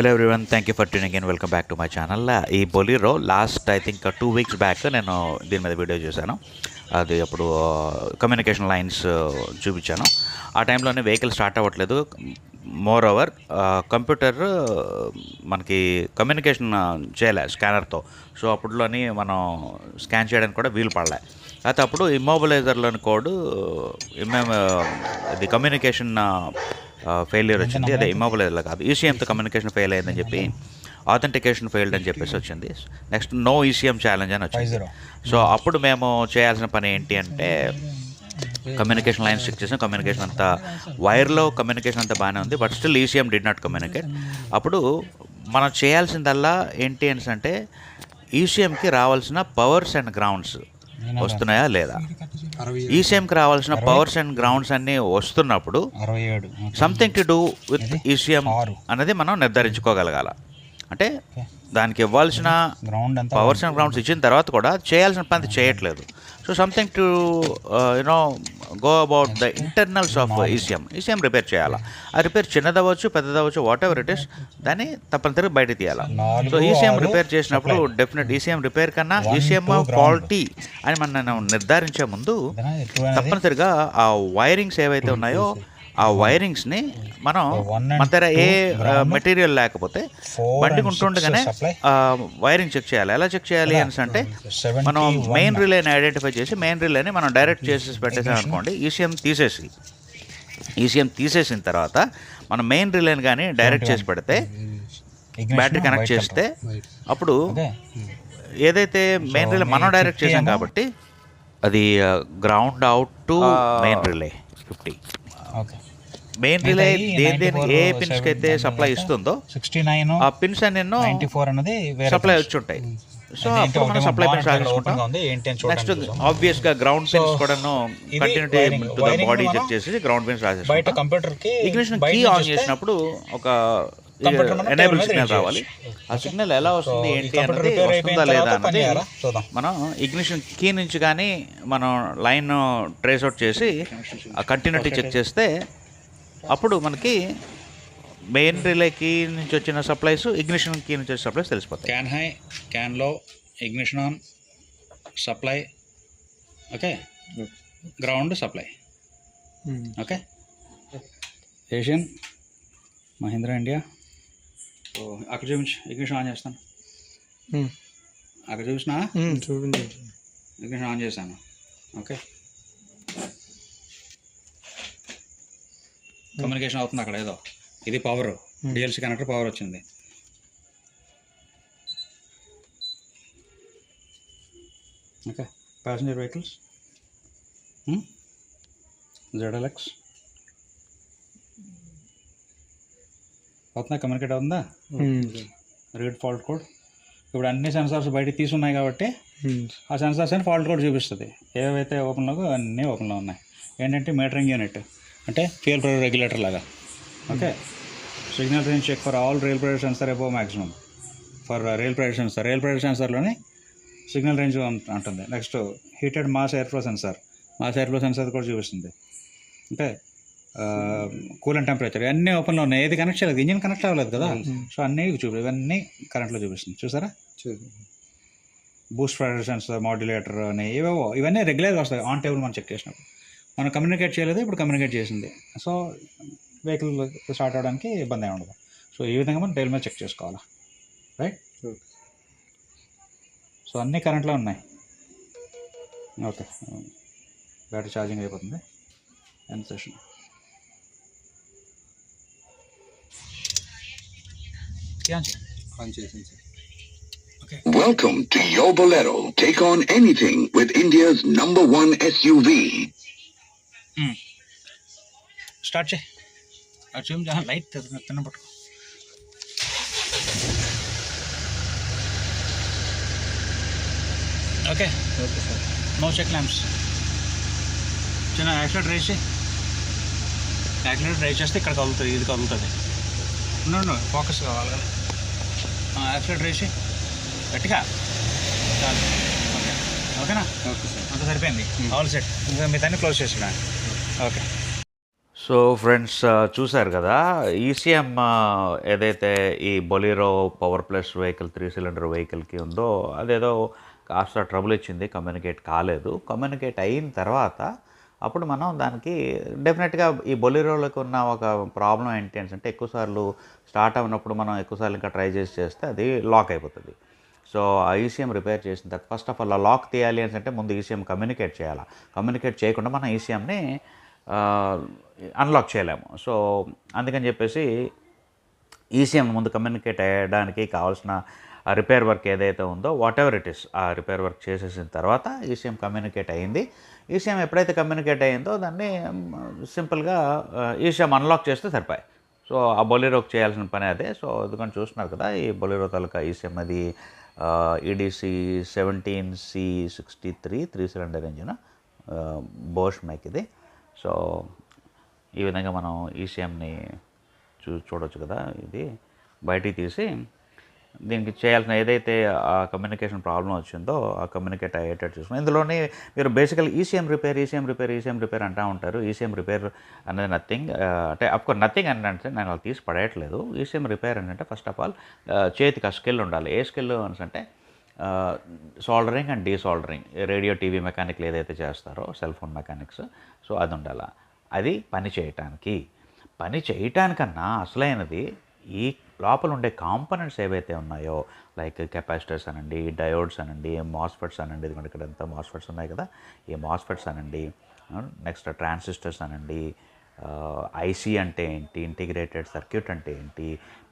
Hello everyone thank you for tuning in welcome back to my channel ఈ Bolero last I think two weeks back నేను దీని మీద video చేశాను. అది అప్పుడు uh, కమ్యూనికేషన్ లైన్స్ uh, చూపించాను. ఆ టైంలోనే వెహికల్ స్టార్ట్ అవ్వట్లేదు. మోర్ ఓవర్ కంప్యూటర్ మనకి కమ్యూనికేషన్ uh, చేయలే స్కానర్తో సో అప్పుడులోని మనం స్కాన్ చేయడానికి కూడా వీలు పడలే. అయితే అప్పుడు ఇమ్మోబిలైజర్లోని కోడ్ ఇది కమ్యూనికేషన్ ఫెయిల్యూర్ వచ్చింది. అదే ఇమ్మోబిలైజర్లో కాదు. ఈసీఎంతో కమ్యూనికేషన్ ఫెయిల్ అయిందని చెప్పి ఆథెంటికేషన్ ఫెయిల్డ్ అని చెప్పేసి వచ్చింది. నెక్స్ట్ నో ఈసీఎం ఛాలెంజ్ అని వచ్చింది. సో అప్పుడు మేము చేయాల్సిన పని ఏంటి అంటే కమ్యూనికేషన్ లైన్స్ చెక్ చేసాం. కమ్యూనికేషన్ అంతా వైర్లో కమ్యూనికేషన్ అంతా బాగానే ఉంది but still ECM did not communicate అప్పుడు మనం చేయాల్సిందల్లా ఏంటి అని అంటే ఈసీఎంకి రావాల్సిన పవర్స్ అండ్ గ్రౌండ్స్ వస్తున్నాయా లేదా? ఈసీఎంకి రావాల్సిన పవర్స్ అండ్ గ్రౌండ్స్ అన్నీ వస్తున్నప్పుడు something to do with ECM. అనేది మనం నిర్ధారించుకోగలగాల. అంటే దానికి ఇవ్వాల్సిన పవర్స్ అండ్ గ్రౌండ్స్ ఇచ్చిన తర్వాత కూడా చేయాల్సిన పని చేయట్లేదు. So something to you know go about the internals of ECM ECM repair చేయాలా? ఆ రిపేర్ చిన్నదవ్వచ్చు పెద్దదవ్వచ్చు వాట్ ఎవర్ ఇట్ ఇస్ దాన్ని తప్పనిసరిగా బయట తీయాలా? సో ఈసీఎం రిపేర్ చేసినప్పుడు డెఫినెట్ ఈసీఎం రిపేర్ కన్నా ఈసీఎం. క్వాలిటీ అని మనం నిర్ధారించే ముందు తప్పనిసరిగా ఆ వైరింగ్స్ ఏవైతే ఉన్నాయో ఆ వైరింగ్స్ని మనం మన దగ్గర ఏ. మెటీరియల్ లేకపోతే బండి ఉంటుండగానే. వైరింగ్ చెక్ చేయాలి. ఎలా చెక్ చేయాలి అని అంటే మనం. మెయిన్ రిలేని ఐడెంటిఫై చేసి మెయిన్ రిలేని మనం డైరెక్ట్ చేసేసి పెట్టేసాం అనుకోండి ఈసీఎం తీసేసి ఈసీఎం తీసేసిన తర్వాత మనం మెయిన్ రిలేని కానీ డైరెక్ట్ చేసి పెడితే Ignition బ్యాటరీ కనెక్ట్ చేస్తే అప్పుడు ఏదైతే మెయిన్ రిలే మనం డైరెక్ట్ చేసాం కాబట్టి అది ground out to main relay fifty okay. Main relay దేని దేని ఏ పిన్స్కి అయితే సప్లై ఇస్తుందో సిక్స్టీ నైన్ ఆ పిన్స్ అన్నెన్నో నైన్టీ ఫోర్ సప్లై. వచ్చి ఉంటాయి. సో అప్పుడు మనం సప్లై పిన్స్ అని నెక్స్ట్. ఆబ్వియస్గా గ్రౌండ్ పిన్స్ కూడాను ఇది కంటిన్యూటీ బాడీ చెక్ చేసి గ్రౌండ్ పిన్స్ బయట రాసేసుకుంటాం. కంప్యూటర్కి ఇగ్నిషన్ కీ ఆన్ చేసినప్పుడు ఒక ఎనేబుల్ సిగ్నల్ రావాలి. ఆ సిగ్నల్ ఎలా వస్తుంది ఏంటి అన్నది వస్తుందా లేదా అన్నది. మనం ఇగ్నిషన్ కీ నుంచి కానీ మనం లైన్ ట్రేస్ అవుట్ చేసి ఆ కంటిన్యూటీ చెక్ చేస్తే అప్పుడు మనకి మెయిన్ రిలే కీ నుంచి వచ్చిన సప్లైస్ ఇగ్నిషన్ కీ నుంచి వచ్చిన సప్లైస్ తెలిసిపోతాయి. Can high క్యాన్లో ignition on supply okay ground supply okay Asian Mahindra India అక్కడ చూపించు ఇగ్నిషన్ ఆన్ చేస్తాను. అక్కడ చూసినా? చూపించండి ఇగ్నిషన్ ఆన్ చేశాను. ఓకే. కమ్యూనికేషన్ అవుతుంది అక్కడ ఏదో. ఇది పవర్ డిఎల్సి కనెక్టర్ పవర్ వచ్చింది. ఓకే. ప్యాసింజర్ వెహికల్స్ జెడ్ఎల్ఎక్స్ అవుతుందా? కమ్యూనికేట్ అవుతుందా రీడ్ ఫాల్ట్ కోడ్ ఇప్పుడు అన్ని సెన్సార్స్ బయట తీసున్నాయి కాబట్టి ఆ సెన్సార్స్ అని ఫాల్ట్ కోడ్ చూపిస్తుంది. ఏవైతే ఓపెన్లో అన్నీ ఓపెన్లో ఉన్నాయి. ఏంటంటే మీటరింగ్ యూనిట్ అంటే ఫ్యూయల్ ప్రెషర్ రెగ్యులేటర్ లాగా. Okay signal range check for all rail pressure sensor above maximum for rail pressure sensor rail pressure సెన్సర్లోని signal range ఉంటుంది next heated mass air flow sensor mass air flow sensor కూడా చూపిస్తుంది. అంటే cool and temperature అన్నీ ఓపెన్లో ఉన్నాయి. ఏది connect చేయలేదు. Engine connect అవ్వలేదు కదా. సో అన్నీ చూపి ఇవన్నీ కరెంట్లో చూపిస్తుంది. చూసారా? బూస్ట్ ప్రెషర్ సెన్సర్ మాడ్యులేటర్ అని ఏవేవో ఇవన్నీ రెగ్యులర్గా వస్తాయి. ఆన్ టేబుల్ మనం చెక్ చేసినప్పుడు. మనం కమ్యూనికేట్ చేయలేదు ఇప్పుడు కమ్యూనికేట్ చేసింది. సో వెహికల్ స్టార్ట్ అవడానికి ఇబ్బంది ఏమి ఉండదు. సో ఈ విధంగా మనం టైల్ మీద చెక్ చేసుకోవాలి? రైట్ సో అన్నీ కరెంట్లో ఉన్నాయి. ఓకే బ్యాటరీ ఛార్జింగ్ అయిపోతుంది. ఎంత session Welcome to your Bolero. Take on anything with India's number one SUV. Start చేయి. అది చూపించా లైట్ తిన్న పట్టుకో. ఓకే. నో చెక్ ల్యాంప్స్ చిన్న యాక్సిడెంట్ రైస్ యాక్సిడెంట్ రైస్ చేస్తే ఇక్కడ కదులుతుంది ఇది కదులుతుంది. ఫోకస్ కావాలి కదా. యాక్సిడెంట్ చేయి గట్టిగా చాలు. ఓకే. ఓకేనా? Okay sir. అంత సరిపోయింది. ఆల్ సెట్ ఇంకా మీ దాన్ని క్లోజ్ చేసినా. ఓకే. సో ఫ్రెండ్స్ చూశారు కదా ఈసీఎం ఏదైతే ఈ Bolero power plus vehicle three cylinder వెహికల్కి ఉందో అదేదో కాస్త ట్రబుల్ ఇచ్చింది కమ్యూనికేట్ కాలేదు. కమ్యూనికేట్ అయిన తర్వాత అప్పుడు మనం దానికి డెఫినెట్గా ఈ బొలిరోలకు ఉన్న ఒక ప్రాబ్లం ఏంటి అంటే ఎక్కువసార్లు స్టార్ట్ అయినప్పుడు మనం ఎక్కువసార్లు ఇంకా ట్రై చేసి చేస్తే అది లాక్ అయిపోతుంది. సో ఆ ఈసీఎం రిపేర్ చేసిన తర్వాత ఫస్ట్ ఆఫ్ ఆల్ ఆ లాక్ తీయాలి అని అంటే ముందు ఈసీఎం కమ్యూనికేట్ చేయాలి? కమ్యూనికేట్ చేయకుండా మనం ఈసీఎంని అన్లాక్ చేయలేము. సో అందుకని చెప్పేసి ఈసీఎం ముందు కమ్యూనికేట్ అయ్యడానికి కావాల్సిన ఆ రిపేర్ వర్క్ ఏదైతే ఉందో వాట్ ఎవర్ ఇట్ ఇస్ ఆ రిపేర్ వర్క్ చేసేసిన తర్వాత ఈసీఎం కమ్యూనికేట్ అయ్యింది ఈసీఎం ఎప్పుడైతే కమ్యూనికేట్ అయ్యిందో దాన్ని సింపుల్గా ఈసీఎం అన్లాక్ చేస్తే సరిపోయి సో ఆ బొలెరోకి చేయాల్సిన పని అదే. సో ఎందుకంటే చూస్తున్నారు కదా ఈ బొలెరో తాలూకా ఈసీఎం అది EDC seventeen C sixty three three cylinder engine Bosch make ఇది. సో ఈ విధంగా మనం ఈసీఎంని చూ చూడవచ్చు కదా ఇది. బయటికి తీసి దీనికి చేయాల్సిన ఏదైతే ఆ కమ్యూనికేషన్ ప్రాబ్లం వచ్చిందో ఆ కమ్యూనికేట్ అయ్యేటట్టు చూసుకుని ఇందులోనే మీరు basically ECM repair ECM repair ECM repair అంటూ ఉంటారు. ఈసీఎం రిపేర్ అనేది నథింగ్ అంటే అఫ్కోర్స్ నథింగ్ అని అంటే నేను వాళ్ళు తీసి పడేయట్లేదు. ఈసీఎం రిపేర్ అంటే ఫస్ట్ ఆఫ్ ఆల్ చేతికి ఆ స్కిల్ ఉండాలి. ఏ స్కిల్ అని అంటే soldering and desoldering radio TV మెకానిక్లు ఏదైతే చేస్తారో సెల్ ఫోన్ మెకానిక్స్ సో అది ఉండాలి. అది పని చేయటానికి. పని చేయటానికన్నా అసలైనది ఈ లోపల ఉండే కాంపనెంట్స్ ఏవైతే ఉన్నాయో లైక్ కెపాసిటర్స్ అనండి డయోడ్స్ అనండి మాస్ఫెట్స్ అనండి ఇదిగోండి ఇక్కడ ఎంత మాస్ఫెట్స్ ఉన్నాయి కదా ఈ మాస్ఫెట్స్ అనండి నెక్స్ట్ ట్రాన్సిస్టర్స్ అనండి ఐసీ అంటే ఏంటి ఇంటిగ్రేటెడ్ సర్క్యూట్ అంటే ఏంటి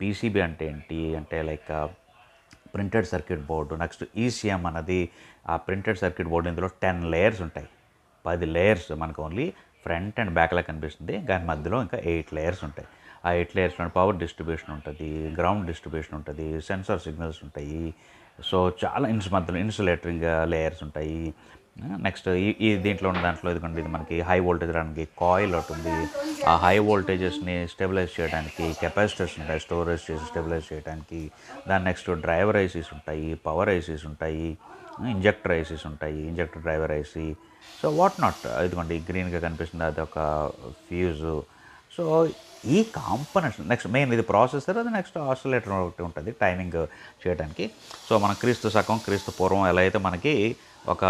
పీసీబీ అంటే ఏంటి అంటే like printed circuit board next ECM అన్నది ఆ ప్రింటెడ్ సర్క్యూట్ బోర్డు ఇందులో టెన్ లేయర్స్ ఉంటాయి. పది లేయర్స్ మనకు ఓన్లీ ఫ్రంట్ అండ్ బ్యాక్లా కనిపిస్తుంది దాని మధ్యలో ఇంకా ఎయిట్ లేయర్స్ ఉంటాయి. ఆ ఎయిట్ లేయర్స్లో పవర్ డిస్ట్రిబ్యూషన్ ఉంటుంది గ్రౌండ్ డిస్ట్రిబ్యూషన్ ఉంటుంది సెన్సార్ సిగ్నల్స్ ఉంటాయి. సో చాలా ఇన్స్ మధ్యలో ఇన్సులేటరింగ్ లేయర్స్ uh, ఉంటాయి. నెక్స్ట్ ఈ ఈ దీంట్లో ఉన్న దాంట్లో ఇదిగోండి ఇది మనకి హై వోల్టేజ్ రావడానికి కాయిల్ ఒకటి ఉంది. ఆ హై వోల్టేజెస్ని స్టెబిలైజ్ చేయడానికి కెపాసిటర్స్ ఉంటాయి స్టోరేజ్ చేసి స్టెబిలైజ్ చేయడానికి దాని నెక్స్ట్ డ్రైవర్ ఐసీస్ ఉంటాయి పవర్ ఐసీస్ ఉంటాయి ఇంజెక్టర్ ఐసీస్ ఉంటాయి injector driver IC so what not ఇదిగోండి గ్రీన్గా కనిపిస్తుంది అది ఒక ఫ్యూజు సో ఈ కాంపనెంట్స్ నెక్స్ట్ మెయిన్ ఇది ప్రాసెసర్ అది నెక్స్ట్ ఆసిలేటర్ ఒకటి ఉంటుంది టైమింగ్ చేయడానికి సో మన క్రీస్తు శకం క్రీస్తు పూర్వం ఎలా అయితే మనకి ఒక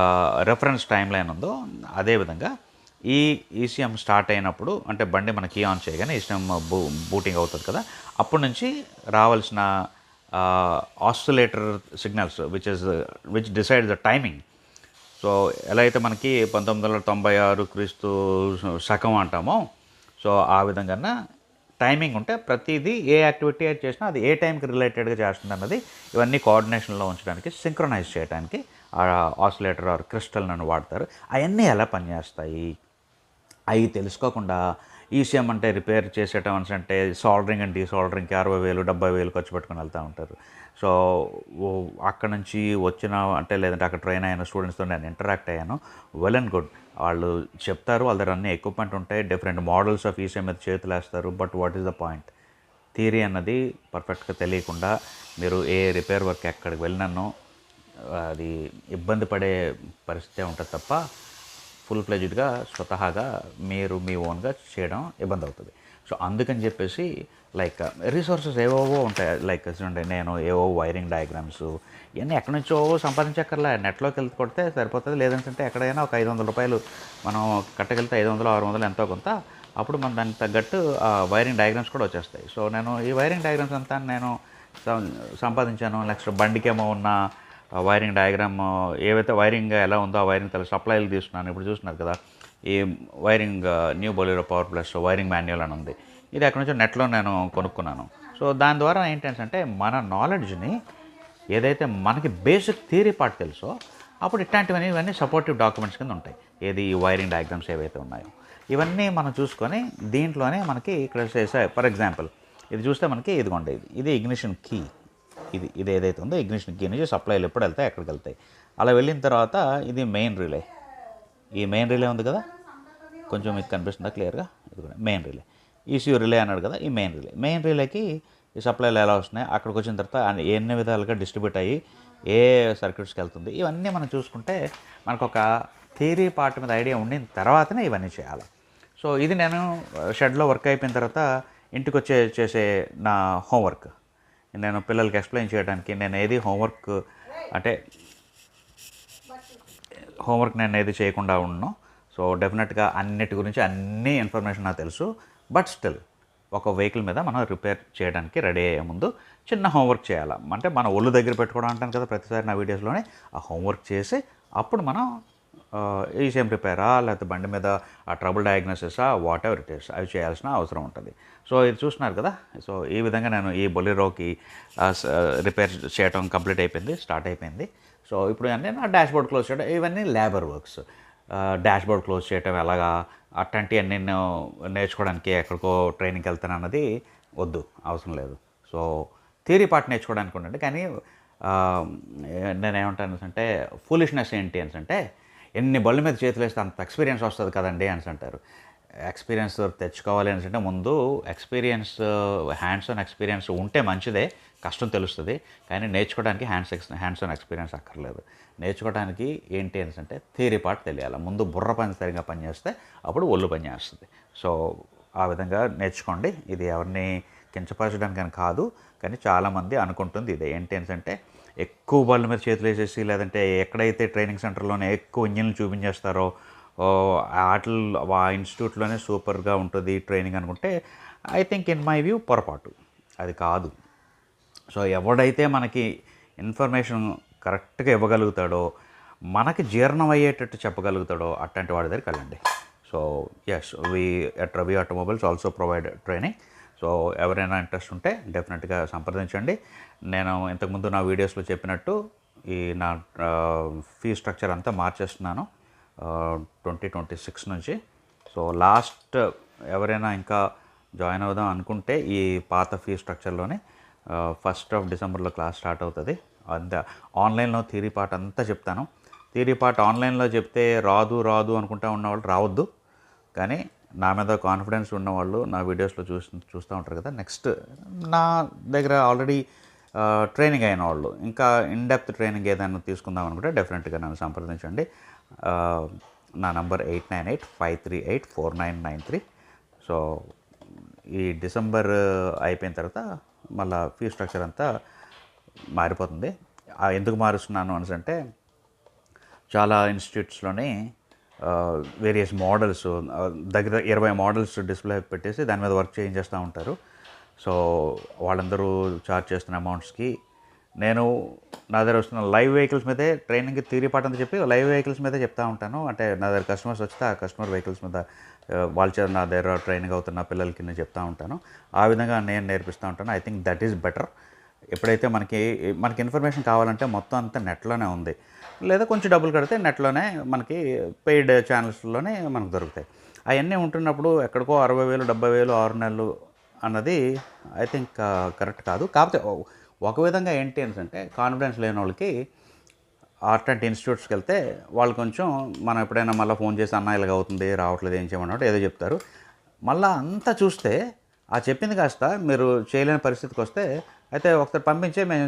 రెఫరెన్స్ టైం లైన్ ఉందో అదేవిధంగా ఈ ఈసీఎం స్టార్ట్ అయినప్పుడు అంటే బండి మనకి ఆన్ చేయగానే ఈసీఎం బూ బూటింగ్ అవుతుంది కదా అప్పటి నుంచి రావాల్సిన oscillator signals which is which decide the timing so ఎలా అయితే మనకి పంతొమ్మిది వందల తొంభై ఆరు క్రీస్తు శకం అంటామో సో ఆ విధంగా టైమింగ్ ఉంటే ప్రతిదీ ఏ యాక్టివిటీ అయితే చేసినా అది ఏ టైంకి రిలేటెడ్గా చేస్తుంది అన్నది ఇవన్నీ కోఆర్డినేషన్లో ఉంచడానికి సింక్రనైజ్ చేయడానికి ఆ ఆసిలేటర్ ఆర్ క్రిస్టల్ నన్ను వాడతారు. అవన్నీ ఎలా పనిచేస్తాయి? అవి తెలుసుకోకుండా ఈసీఎం అంటే రిపేర్ చేసేటమన్స్ అంటే సాల్డరింగ్ అండ్ డీసాల్డరింగ్కి అరవై వేలు డెబ్బై వేలు ఖర్చు పెట్టుకుని వెళ్తూ ఉంటారు. సో అక్కడ నుంచి వచ్చిన అంటే లేదంటే అక్కడ ట్రైన్ అయిన స్టూడెంట్స్తో నేను ఇంటరాక్ట్ అయ్యాను. Well and good. వాళ్ళు చెప్తారు వాళ్ళ దగ్గర అన్ని ఎక్విప్మెంట్ ఉంటాయి డిఫరెంట్ మోడల్స్ ఆఫ్ ఈసీఎం మీద చేతులు వేస్తారు but what is the point theory అన్నది పర్ఫెక్ట్గా తెలియకుండా మీరు ఏ రిపేర్ వర్క్ ఎక్కడికి వెళ్ళినానో అది ఇబ్బంది పడే పరిస్థితి ఉంటుంది తప్ప ఫుల్ ఫ్లెజ్డ్గా స్వతహాగా మీరు మీ ఓన్గా చేయడం ఇబ్బంది అవుతుంది. సో అందుకని చెప్పేసి లైక్ రిసోర్సెస్ ఏవోవో ఉంటాయి. లైక్ చూడండి నేను ఏవో వైరింగ్ డయాగ్రామ్స్ ఇవన్నీ ఎక్కడి నుంచో సంపాదించక్కర్లే. నెట్లోకి వెళ్ళి కొడితే సరిపోతుంది. లేదంటే ఎక్కడైనా ఒక ఐదు వందల రూపాయలు మనం కట్టగలితే ఐదు వందలు ఆరు వందలు ఎంతో కొంత అప్పుడు మనం దానికి తగ్గట్టు ఆ వైరింగ్ డయాగ్రామ్స్ కూడా వచ్చేస్తాయి. సో నేను ఈ వైరింగ్ డయాగ్రామ్స్ అంతా నేను సం- సంపాదించాను. నెక్స్ట్ బండికేమో ఉన్న వైరింగ్ డయాగ్రామ్ ఏవైతే వైరింగ్ ఎలా ఉందో ఆ వైరింగ్ తల సప్లైలు తీసుకున్నాను. ఇప్పుడు చూస్తున్నారు కదా ఈ wiring new Bolero power plus wiring manual అని ఉంది. ఇది అక్కడ నుంచి నెట్లో నేను కొనుక్కున్నాను. సో దాని ద్వారా ఏంటంటే మన నాలెడ్జ్ని ఏదైతే మనకి బేసిక్ థియరీ పార్ట్ తెలుసో అప్పుడు ఇట్లాంటివన్నీ ఇవన్నీ సపోర్టివ్ డాక్యుమెంట్స్ కింద ఉంటాయి. ఏది ఈ వైరింగ్ డయాగ్రామ్స్ ఏవైతే ఉన్నాయో. ఇవన్నీ మనం చూసుకొని దీంట్లోనే మనకి ఇక్కడ చేసే ఫర్ ఎగ్జాంపుల్ ఇది చూస్తే మనకి ఇదిగోండి ఇది ఇది ఇగ్నిషన్ కీ. ఇది ఇది ఏదైతే ఉందో ఇగ్నిషన్ కీ నుంచి సప్లైలు ఎప్పుడు వెళ్తాయి ఎక్కడికి వెళ్తాయి. అలా వెళ్ళిన తర్వాత ఇది మెయిన్ రిలే ఈ మెయిన్ రిలే ఉంది కదా? కొంచెం మీకు కనిపిస్తుందా క్లియర్గా ఇది కూడా మెయిన్ రిలే ఈసీయూ రిలే అన్నాడు కదా ఈ మెయిన్ రిలే మెయిన్ రిలేకి ఈ సప్లైలు ఎలా వస్తున్నాయి అక్కడికి వచ్చిన తర్వాత ఎన్ని విధాలుగా డిస్ట్రిబ్యూట్ అయ్యి ఏ సర్క్యూట్స్కి వెళ్తుంది ఇవన్నీ మనం చూసుకుంటే మనకు ఒక థియరీ పార్ట్ మీద ఐడియా ఉండిన తర్వాతనే ఇవన్నీ చేయాలి. సో ఇది నేను షెడ్లో వర్క్ అయిపోయిన తర్వాత ఇంటికి వచ్చే చేసే నా హోంవర్క్ నేను పిల్లలకి ఎక్స్ప్లెయిన్ చేయడానికి నేను ఏది హోంవర్క్ అంటే హోంవర్క్ నేను ఏది చేయకుండా ఉన్నాను సో డెఫినెట్గా అన్నిటి గురించి అన్ని ఇన్ఫర్మేషన్ నాకు తెలుసు. బట్ స్టిల్ ఒక వెహికల్ మీద మనం రిపేర్ చేయడానికి రెడీ అయ్యే ముందు చిన్న హోంవర్క్ చేయాలి? అంటే మన ఒళ్ళు దగ్గర పెట్టుకోవడం అంటాను కదా ప్రతిసారి నా వీడియోస్లోనే. ఆ హోంవర్క్ చేసి అప్పుడు మనం ఈ సేమ్ రిపేరా లేకపోతే బండి మీద ఆ ట్రబుల్ డయాగ్నోసిసా వాట్ ఎవర్ ఇట్ ఇస్ అవి చేయాల్సిన అవసరం ఉంటుంది. సో ఇది చూస్తున్నారు కదా? సో ఈ విధంగా నేను ఈ బొలిరోకి రిపేర్ చేయడం కంప్లీట్ అయిపోయింది స్టార్ట్ అయిపోయింది. సో ఇప్పుడు అన్నీ నా డాష్ బోర్డ్ క్లోజ్ చేయడం ఇవన్నీ labour works. Dashboard close చేయడం ఎలాగా? అట్లాంటివన్నీ నేను నేర్చుకోవడానికి ఎక్కడికో ట్రైనింగ్కి వెళ్తాను అన్నది వద్దు అవసరం లేదు. సో థియరీ పార్ట్ నేర్చుకోవడానికి ఉండండి. కానీ నేనేమంటాను నేను అంటే ఫూలిష్నెస్ ఏంటి అని అంటే ఎన్ని బళ్ళ మీద చేతులు వేస్తే అంత ఎక్స్పీరియన్స్ వస్తుంది కదండి అని అంటారు. ఎక్స్పీరియన్స్ తెచ్చుకోవాలి అని అంటే ముందు ఎక్స్పీరియన్స్ హ్యాండ్స్ ఆన్ ఎక్స్పీరియన్స్ ఉంటే మంచిదే కష్టం తెలుస్తుంది. కానీ నేర్చుకోవడానికి హ్యాండ్స్ ఎక్స్ హ్యాండ్స్ ఆన్ ఎక్స్పీరియన్స్ అక్కర్లేదు. నేర్చుకోవడానికి ఏంటి అని అంటే థియరీ పార్ట్ తెలియాలి. ముందు బుర్ర పని సరిగా పనిచేస్తే అప్పుడు ఒళ్ళు పని చేస్తుంది. సో ఆ విధంగా నేర్చుకోండి. ఇది ఎవరిని కించపరచడానికి అని కాదు కానీ చాలామంది అనుకుంటుంది ఇదే. ఏంటి అని అంటే ఎక్కువ బళ్ళ మీద చేతులు వేసేసి లేదంటే ఎక్కడైతే ట్రైనింగ్ సెంటర్లోనే ఎక్కువ ఇంజన్లు చూపించేస్తారో ఆటలు ఆ ఇన్స్టిట్యూట్లోనే సూపర్గా ఉంటుంది ట్రైనింగ్ అనుకుంటే I think in my view పొరపాటు. అది కాదు. సో ఎవడైతే మనకి ఇన్ఫర్మేషన్ కరెక్ట్గా ఇవ్వగలుగుతాడో మనకి జీర్ణం అయ్యేటట్టు చెప్పగలుగుతాడో అట్లాంటి వాడి దగ్గరికి వెళ్ళండి. So yes we at Ravi automobiles also provide training so ఎవరైనా ఇంట్రెస్ట్ ఉంటే డెఫినెట్గా సంప్రదించండి. నేను ఇంతకుముందు నా వీడియోస్లో చెప్పినట్టు ఈ నా ఫీ స్ట్రక్చర్ అంతా మార్చేస్తున్నాను ట్వంటీ ట్వంటీ సిక్స్ నుంచి. సో లాస్ట్ ఎవరైనా ఇంకా జాయిన్ అవుదాం అనుకుంటే ఈ పాత ఫీ స్ట్రక్చర్లోనే ఫస్ట్ ఆఫ్ డిసెంబర్లో క్లాస్ స్టార్ట్ అవుతుంది. అంత ఆన్లైన్లో థియరీ పార్ట్ అంతా చెప్తాను. థియరీ పార్ట్ ఆన్లైన్లో చెప్తే రాదు రాదు అనుకుంటా ఉన్నవాళ్ళు రావద్దు. కానీ నా మీద కాన్ఫిడెన్స్ ఉన్నవాళ్ళు నా వీడియోస్లో చూసి చూస్తూ ఉంటారు కదా. నెక్స్ట్ నా దగ్గర ఆల్రెడీ ట్రైనింగ్ అయిన వాళ్ళు. ఇంకా ఇన్ డెప్త్ ట్రైనింగ్ ఏదైనా తీసుకుందాం అనుకుంటే డెఫినెట్గా నన్ను సంప్రదించండి. నా number eight nine eight five three eight four nine nine three so ఈ డిసెంబర్ అయిపోయిన తర్వాత మళ్ళీ ఫీ స్ట్రక్చర్ అంతా మారిపోతుంది. ఎందుకు మారుస్తున్నాను అనేసి అంటే చాలా ఇన్స్టిట్యూట్స్లోని వేరియస్ మోడల్స్ దగ్గర ఇరవై మోడల్స్ డిస్ప్లే పెట్టేసి దాని మీద వర్క్ చేయించేస్తూ ఉంటారు. సో వాళ్ళందరూ చార్జ్ చేస్తున్న అమౌంట్స్కి నేను నా దగ్గర వస్తున్న లైవ్ వెహికల్స్ మీదే ట్రైనింగ్ థియరీ పార్ట్ అని చెప్పి లైవ్ వెహికల్స్ మీదే చెప్తా ఉంటాను. అంటే నా దగ్గర కస్టమర్స్ వస్తే ఆ కస్టమర్ వెహికల్స్ మీద వాళ్ళ నా దగ్గర ట్రైనింగ్ అవుతున్న పిల్లలకి నేను చెప్తా ఉంటాను. ఆ విధంగా నేను నేర్పిస్తూ ఉంటాను. I think that is better ఎప్పుడైతే మనకి మనకి ఇన్ఫర్మేషన్ కావాలంటే మొత్తం అంతా నెట్లోనే ఉంది. లేదా కొంచెం డబ్బులు కడితే నెట్లోనే మనకి పెయిడ్ ఛానల్స్లోనే మనకు దొరుకుతాయి. అవన్నీ ఉంటున్నప్పుడు ఎక్కడికో అరవై వేలు డెబ్బై వేలు ఆరు నెలలు అన్నది ఐ థింక్ కరెక్ట్ కాదు. కాకపోతే ఒక విధంగా ఏంటి అని అంటే కాన్ఫిడెన్స్ లేని వాళ్ళకి అట్లాంటి ఇన్స్టిట్యూట్స్కి వెళ్తే వాళ్ళు కొంచెం మనం ఎప్పుడైనా మళ్ళీ ఫోన్ చేసి అన్న ఇలాగ అవుతుంది రావట్లేదు ఏం చేయమన్నట్టు ఏదో చెప్తారు. మళ్ళీ అంతా చూస్తే ఆ చెప్పింది కాస్త మీరు చేయలేని పరిస్థితికి వస్తే అయితే ఒకసారి పంపించే మేము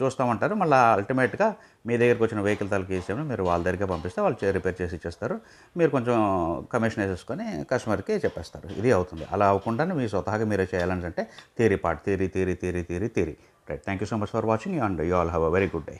చూస్తామంటారు. మళ్ళీ అల్టిమేట్గా మీ దగ్గరికి వచ్చిన వెహికల్ తలకి వేసేమని మీరు వాళ్ళ దగ్గరికి పంపిస్తే వాళ్ళు రిపేర్ చేసి ఇచ్చేస్తారు. మీరు కొంచెం కమిషన్ వేసేసుకొని కస్టమర్కి చెప్పేస్తారు. ఇది అవుతుంది. అలా అవ్వకుండానే మీ స్వతహాగా మీరే చేయాలని అంటే థియరీ పార్ట్ థియరీ తీరి తీరి తీరి theory right thank you so much for watching and you all have a very good day